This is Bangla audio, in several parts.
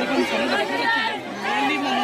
এরকম সামনে দেখা যাচ্ছে মেলই মনে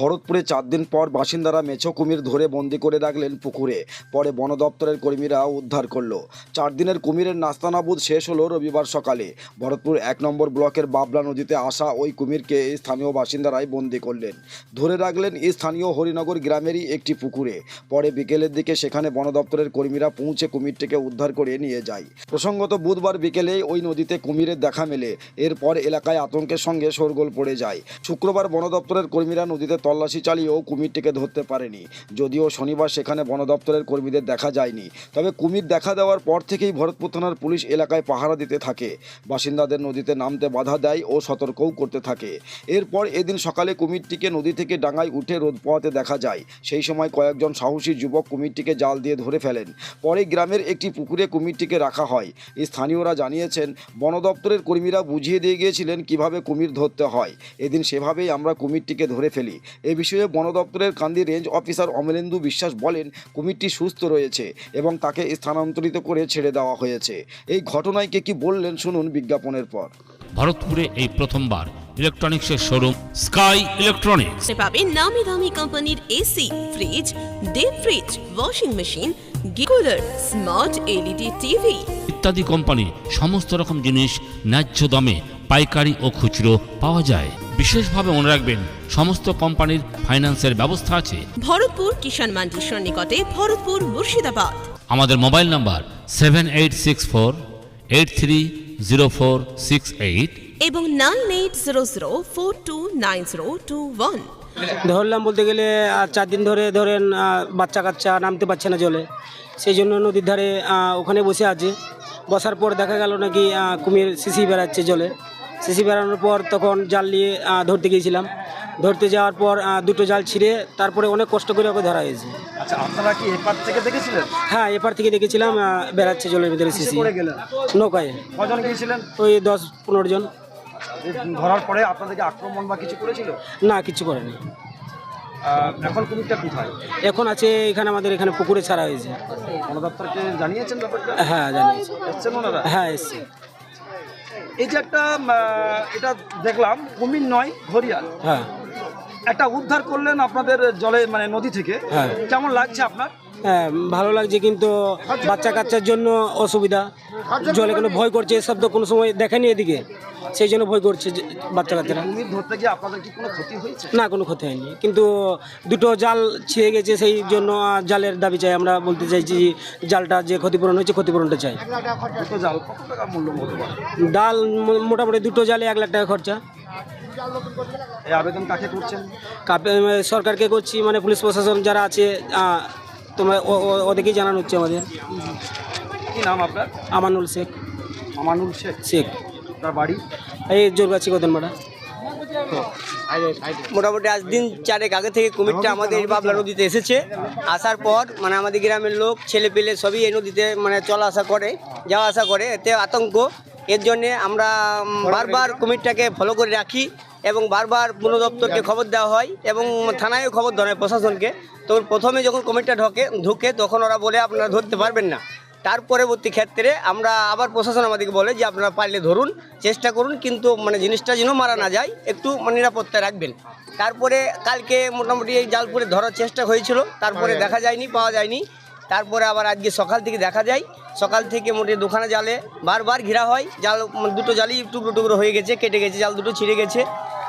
ভরতপুরে চার দিন পর বাসিন্দারা মেছো কুমির ধরে বন্দি করে রাখলেন পুকুরে। পরে বন দপ্তরের কর্মীরা উদ্ধার করল। চার দিনের কুমিরের নাস্তানাবুদ শেষ হলো রবিবার সকালে। ভরতপুর এক নম্বর ব্লকের বাবলা নদীতে আসা ওই কুমিরকে স্থানীয় বাসিন্দারাই বন্দি করলেন। ধরে রাখলেন স্থানীয় হরিনগর গ্রামেরই একটি পুকুরে। পরে বিকেলের দিকে সেখানে বন দপ্তরের কর্মীরা পৌঁছে কুমিরটিকে উদ্ধার করে নিয়ে যায়। প্রসঙ্গত বুধবার বিকেলে ওই নদীতে কুমিরের দেখা মেলে। এরপর এলাকায় আতঙ্কের সঙ্গে শোরগোল পড়ে যায়। শুক্রবার বন দপ্তরের কর্মীরা নদীতে তল্লাশি চালিয়েও কুমিরটিকে ধরতে পারেনি। যদিও শনিবার সেখানে বন দপ্তরের কর্মীদের দেখা যায়নি। তবে কুমির দেখা দেওয়ার পর থেকেই ভরতপুর থানার পুলিশ এলাকায় পাহারা দিতে থাকে। বাসিন্দাদের নদীতে নামতে বাধা দেয় ও সতর্কও করতে থাকে। এরপর এদিন সকালে কুমিরটিকে নদী থেকে ডাঙায় উঠে রোদ পোয়াতে দেখা যায়। সেই সময় কয়েকজন সাহসী যুবক কুমিরটিকে জাল দিয়ে ধরে ফেলেন। পরে গ্রামের একটি পুকুরে কুমিরটিকে রাখা হয়। স্থানীয়রা জানিয়েছেন, বন দপ্তরের কর্মীরা বুঝিয়ে দিয়ে গিয়েছিলেন কীভাবে কুমির ধরতে হয়। এদিন সেভাবেই আমরা কুমিরটিকে ধরে ফেলি। এ বিষয়ে বন দপ্তরের কান্দি রেঞ্জ অফিসার অমলেন্দু বিশ্বাস বলেন কুমিরটি সুস্থ রয়েছে এবং তাকে স্থানান্তরিত করে ছেড়ে দেওয়া হয়েছে। এই ঘটনায় কে কি বললেন শুনুন বিজ্ঞাপনের পর। ভারতপুরে এই প্রথমবার ইলেকট্রনিক্সের শোরুম স্কাই ইলেকট্রনিক্স। পাবেন নামি দামি কোম্পানির AC fridge deep fridge washing machine cooler smart LED TV. ইত্যাদি কোম্পানি সমস্ত রকম জিনিস ন্যায্য দামে পাইকারি ও খুচরো পাওয়া যায়। বিশেষভাবে মনে রাখবেন সমস্ত কোম্পানির ফাইন্যান্সের ব্যবস্থা আছে। ভরতপুর কিষাণ মান্ডির সন্নিকটে ভরতপুর মুর্শিদাবাদ। আমাদের mobile number seven eight six four eight three zero four six eight. এবং nine eight zero zero four two nine zero two one. ধরলাম বলতে গেলে আহ, চার দিন ধরে ধরেন বাচ্চা কাচ্চা নামতে পারছে না জলে। সেই জন্য নদীর ধারে ওখানে বসে আছে। বসার পর দেখা গেল নাকি কুমির শিশি বেড়াচ্ছে জলে। সিসি বেড়ানোর পর তখন জাল নিয়ে ধরতে গিয়েছিলাম। ধরতে যাওয়ার পর দুটো জাল ছিঁড়ে তারপরে অনেক কষ্ট করে ওকে ধরা হয়েছে। আচ্ছা আপনারা কি এপার থেকে দেখেছিলেন? হ্যাঁ এপার থেকে দেখেছিলাম বেড়াচ্ছে জলের ভিতরে সিসি। নৌকায়। কজন গিয়েছিলেন? ওই দশ পনেরো জন। ধরার পরে আপনাদেরকে আক্রমণ বা কিছু করেছিল? না কিছু করেনি। এখন কুমিরটা কোথায়? এখন আছে এখানে আমাদের এখানে পুকুরে ছাড়া হয়েছে। বন দপ্তরকে জানিয়েছেন ব্যাপারটা? হ্যাঁ জানিয়েছি। এসছেন ওনারা? হ্যাঁ এসছে। এই যে একটা এটা দেখলাম কুমির নয় ঘড়িয়াল। হ্যাঁ। একটা উদ্ধার করলেন আপনাদের জলে মানে নদী থেকে। হ্যাঁ। কেমন লাগছে আপনার? ভালো লাগছে কিন্তু বাচ্চা কাচ্চার জন্য অসুবিধা। জলে কোনো ভয় করছে এসব তো কোনো সময় দেখেনি এদিকে। সেই জন্য ভয় করছে বাচ্চা কাচ্চারা। ধরতে গিয়ে আপনাদের কি কোনো ক্ষতি হয়েছে? না কোনো ক্ষতি হয়নি। কিন্তু দুটো জাল ছিঁড়ে গেছে সেই জন্য জালের দাবি চাই। আমরা বলতে চাইছি যে জালটা যে ক্ষতিপূরণ হয়েছে ক্ষতিপূরণটা চাই। ডাল মোটামুটি দুটো জালে এক লাখ টাকা খরচা। আবেদন কাকে করছেন? সরকারকে করছি মানে পুলিশ প্রশাসন যারা আছে তোমার ও- ও- ওদেরকেই জানানো হচ্ছে আমাদের। কি নাম আপনার? আমানুল শেখ। আমানুল শেখ। শেখ। তার বাড়ি? এই জোরগাছি কদনপাড়া মোটামুটি আজ দিন চারেক আগে থেকে কুমিরটা আমাদের এই বাবলা নদীতে এসেছে। আসার পর মানে আমাদের গ্রামের লোক ছেলে পেলে সবই এই নদীতে মানে চলা আসা করে যাওয়া আসা করে। এতে আতঙ্ক। এর জন্যে আমরা বারবার কুমিরটাকে ফলো করে রাখি। এবং বারবার বন দপ্তরকে খবর দেওয়া হয় এবং থানায়ও খবর দেওয়া হয় প্রশাসনকে। তো প্রথমে যখন কুমিরটা ঢোকে ঢুকে তখন ওরা বলে আপনারা ধরতে পারবেন না। তার পরবর্তী ক্ষেত্রে আমরা আবার প্রশাসন আমাদেরকে বলে যে আপনারা পারলে ধরুন চেষ্টা করুন কিন্তু মানে জিনিসটা যেন মারা না যায় একটু মানে নিরাপত্তা রাখবেন। তারপরে কালকে মোটামুটি এই জালপুরে ধরার চেষ্টা হয়েছিল তারপরে দেখা যায়নি পাওয়া যায়নি। তারপরে আবার আজকে সকাল থেকে দেখা যায় সকাল থেকে মোটে দুখানা জালে বারবার ঘেরা হয়। জাল মানে দুটো জালই টুকরো টুকরো হয়ে গেছে কেটে গেছে জাল দুটো ছিঁড়ে গেছে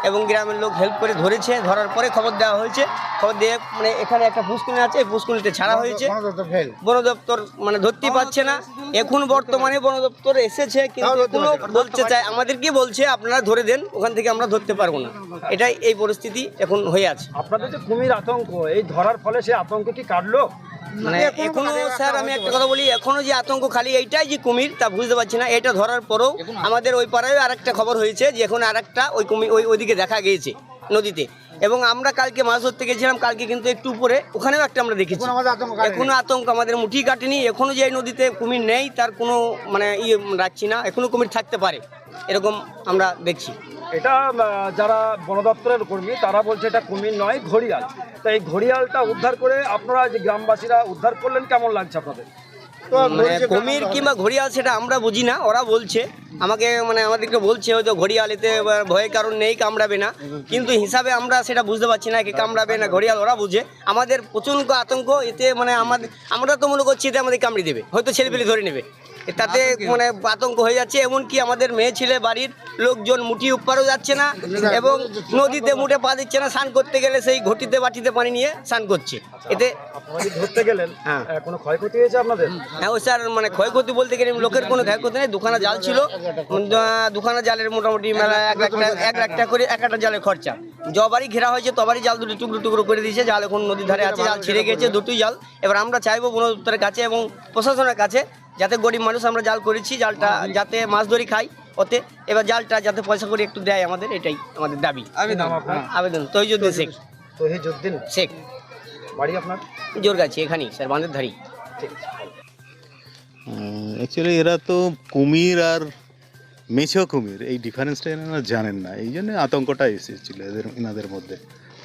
এবং গ্রামের লোক হেল্প করে ধরেছে ধরার পরে খবর দেওয়া হয়েছে। খবর দিয়ে মানে এখানে একটা পুষ্কুনি আছে এই পুষ্কুনিতে ছাড়া হয়েছে। বন দপ্তর মানে ধরতে পারছে না। এখন বর্তমানে বন দপ্তর এসেছে কিন্তু এখনও বলতে চায় আমাদেরকে বলছে আপনারা ধরে দেন ওখান থেকে আমরা ধরতে পারব না। এটাই এই পরিস্থিতি এখন হয়ে আছে। আপনাদের যে কুমির আতঙ্ক এই ধরার ফলে সে আতঙ্ক কি কাটলো? মানে এখনও স্যার আমি একটা কথা বলি এখনও যে আতঙ্ক খালি এইটাই যে কুমির তা বুঝতে পারছি না এটা ধরার পরেও আমাদের ওই পাড়ায় আরেকটা খবর হয়েছে যে এখন আরেকটা ওই কুমির ওই ওইদিকে দেখা গিয়েছে নদীতে। এবং আমরা কালকে মাছ ধরতে গেছিলাম কালকে কিন্তু একটু উপরে ওখানেও একটা আমরা দেখেছি। এখনও আতঙ্ক আমাদের মুঠি কাটেনি এখনও যে এই নদীতে কুমির নেই তার কোনো মানে ইয়ে রাখছি না এখনও কুমির থাকতে পারে এরকম আমরা দেখছি। এটা যারা বন দপ্তরের কর্মী তারা বলছে এটা কুমির নয় ঘড়িয়াল। তো এই ঘড়িয়ালটা উদ্ধার করে আপনারা যে গ্রামবাসীরা উদ্ধার করলেন কেমন লাগছে আপনাদের? মানে কুমির কিংবা ঘড়িয়াল সেটা আমরা বুঝি না ওরা বলছে। আমাকে মানে আমাদেরকে বলছে হয়তো ঘড়িয়াল এতে ভয়ের কারণ নেই কামড়াবে না। কিন্তু হিসাবে আমরা সেটা বুঝতে পারছি না কি কামড়াবে না ঘড়িয়াল ওরা বুঝে। আমাদের প্রচণ্ড আতঙ্ক এতে মানে আমাদের আমরা তো মনে করছি এতে আমাদের কামড়ে দেবে। হয়তো ছেলে পেলে ধরে নেবে। তাতে মানে আতঙ্ক হয়ে যাচ্ছে এমনকি আমাদের মেয়ে ছেলে বাড়ির লোকজন মুঠি উপরও যাচ্ছে না এবং নদীতে মুঠে পা দিচ্ছে না স্নান করতে গেলে সেই ঘটিতে বাটিতে পানি নিয়ে স্নান করছে। এতে ধরতে গেলেন হ্যাঁ। কোনো ক্ষয়ক্ষতি হয়েছে আপনাদের? হ্যাঁ ও স্যার মানে ক্ষয়ক্ষতি বলতে গেলে লোকের কোনো ক্ষয়ক্ষতি নেই দুখানা জাল ছিল। দুখানা জালের মোটামুটি মেলা এক লাখ টাকা এক লাখ টাকা করে এক একটা জালের খরচা। ঘেরা হয়েছে তবারই জাল দুটো টুকরো টুকরো করে দিয়েছে জাল এখন নদীর ধারে আছে জাল ছিঁড়ে গেছে দুটোই জাল। এবার আমরা চাইব বন দপ্তরের কাছে এবং প্রশাসনের কাছে যাতে গরিব মানুষ আমরা জাল করেছি জালটা যাতে মাছ ধরি খাই ওতে। এবার জালটা যাতে পয়সা করে একটু দেয় আমাদের এটাই আমাদের দাবি। নাম আবেদন। তৈজুদ্দিন শেখ। তহিজুদ্দিন শেখ। বাড়ি আপনার? জোর গাছি এখানেই স্যার বাঁধের ধারি অ্যাকচুয়ালি এরা তো কুমির আর মেছো কুমির এই ডিফারেন্সটা এনারা জানেন না। এই জন্য আতঙ্কটা এসেছিল এদের এনাদের মধ্যে।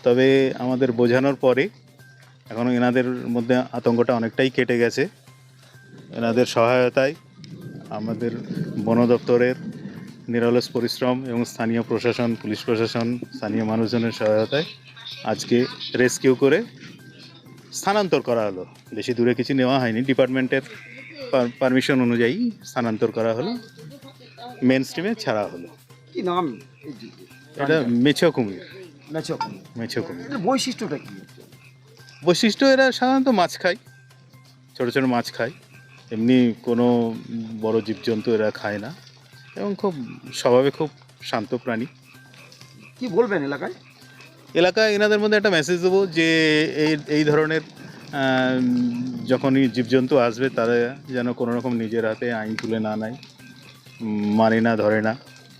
তবে আমাদের বোঝানোর পরে এখন এনাদের মধ্যে আতঙ্কটা অনেকটাই কেটে গেছে। এনাদের সহায়তায় আমাদের বন দপ্তরের নিরলস পরিশ্রম এবং স্থানীয় প্রশাসন পুলিশ প্রশাসন স্থানীয় মানুষজনের সহায়তায় আজকে রেস্কিউ করে স্থানান্তর করা হলো। বেশি দূরে কিছু নেওয়া হয়নি। ডিপার্টমেন্টের পারমিশন অনুযায়ী স্থানান্তর করা হলো। মেন স্ট্রিমে ছাড়া হলো। কি নাম? এটা মেছো কুমির মেছো কুমির। মেছো কুমির বৈশিষ্ট্যটা কি? বৈশিষ্ট্য এরা সাধারণত মাছ খায়। ছোটো ছোটো মাছ খায়। এমনি কোনো বড় জীবজন্তু এরা খায় না এবং খুব স্বভাবে খুব শান্ত প্রাণী। কি বলবেন এলাকায়? এলাকায় এনাদের মধ্যে একটা মেসেজ দেবো যে এই এই ধরনের যখনই জীবজন্তু আসবে তারা যেন কোনো রকম নিজের হাতে আইন তুলে না নেয় মানে না ধরে না।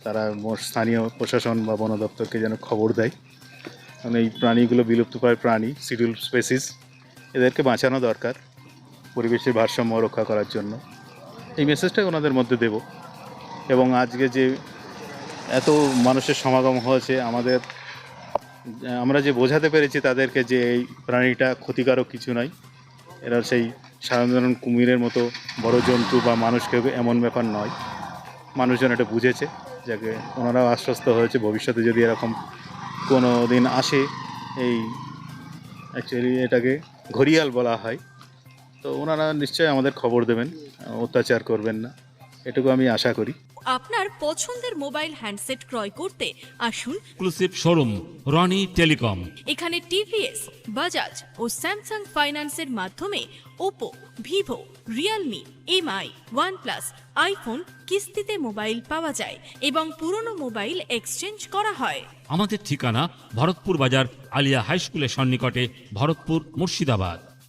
তারা স্থানীয় প্রশাসন বা বন দপ্তরকে যেন খবর দেয়। কারণ এই প্রাণীগুলো বিলুপ্তপ্রায় প্রাণী শিডিউল স্পেসিস এদেরকে বাঁচানো দরকার। পরিবেশের ভারসাম্য রক্ষা করার জন্য। এই মেসেজটা ওনাদের মধ্যে দেব। এবং আজকে যে এত মানুষের সমাগম হয়েছে, আমাদের, আমরা যে বোঝাতে পেরেছি তাদেরকে যে এই প্রাণীটা ক্ষতিকারক কিছু নয়, এরা সেই সাধারণ কুমিরের মতো বড় জন্তু বা মানুষকে এমন ব্যাপার নয়। মানুষজন এটা বুঝেছে, যাকে ওনারাও আশ্বস্ত হয়েছে ভবিষ্যতে যদি এরকম কোনো দিন আসে, এই অ্যাকচুয়ালি এটাকে ঘড়িয়াল বলা হয়। তো ওনারা নিশ্চয়ই আমাদের খবর দেবেন অত্যাচার করবেন না এটুকু আমি আশা করি। আপনার পছন্দের মোবাইল হ্যান্ডসেট ক্রয় করতে আসুন। এক্সক্লুসিভ শোরুম রনি টেলিকম এখানে টিভিএস বাজাজ ও স্যামসাং ফাইন্যান্সের মাধ্যমে Oppo Vivo Realme MI OnePlus iPhone কিস্তিতে মোবাইল পাওয়া যায় এবং পুরনো মোবাইল এক্সচেঞ্জ করা হয়। আমাদের ঠিকানা ভরতপুর বাজার আলিয়া হাই স্কুলের সন্নিকটে Bharatpur Murshidabad.